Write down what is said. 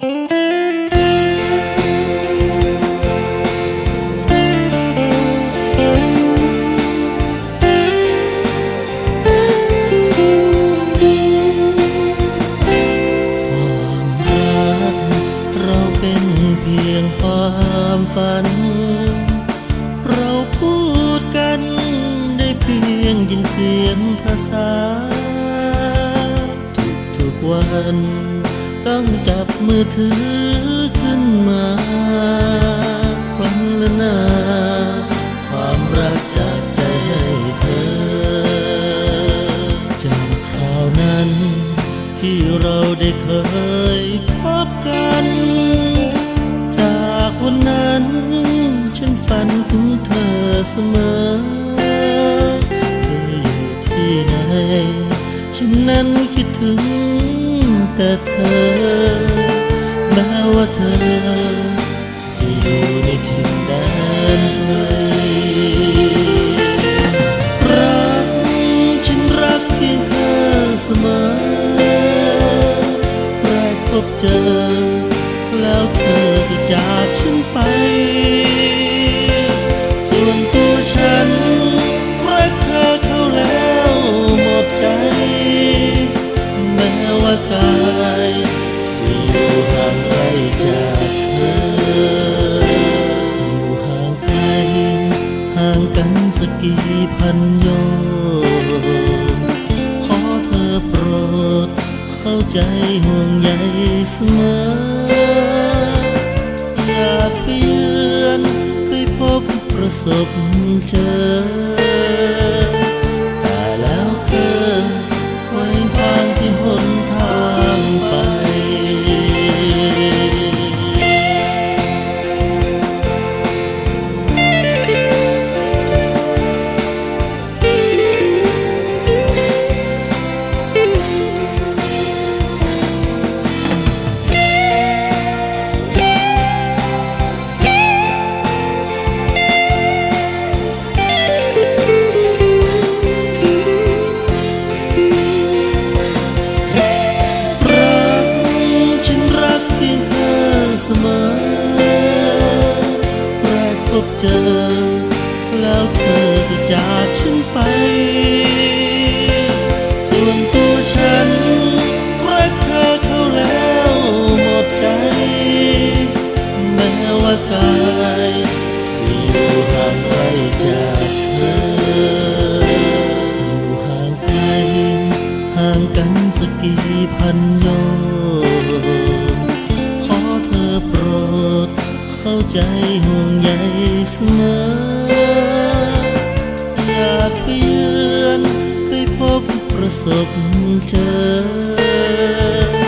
ความรักเราเป็นเพียงความฝัน เราพูดกันได้เพียงยินเสียงภาษา ทุกๆวัน ต้องจับมือถือขึ้นมาวันละนาความรักจากใจให้เธอจากคราวนั้น ที่เราได้เคยพบกัน จากวันนั้น ฉันฝันถึงเธอเสมอ เธออยู่ที่ไหน ฉันนั้นคิดถึง แต่เธอ แม้ว่าเธอ จะอยู่ในถิ่นแดนไกลรักฉันรักเพียงเธอเสมอ แรกพบเจอ แล้วเธอก็จากฉันไป ส่วนตัว กายจะอยู่ห่างไกลจากเธอ อยู่ห่างไกลห่างกันสักกี่พันโยชน์ขอเธอโปรด เข้าใจห่วงใยเสมอ อยากไปเยือนไปพบประสบเจอ พบเจอ แล้วเธอก็จากฉันไป ส่วนตัวฉันรักเธอเข้าแล้วหมดใจ แม้ว่ากายจะอยู่ห่างไกลจากเธอ อยู่ห่างไกลห่างกันสักกี่พันโย เข้าใจห่วงใยเสมอ อยากไปเยือนไปพบประสบเจอ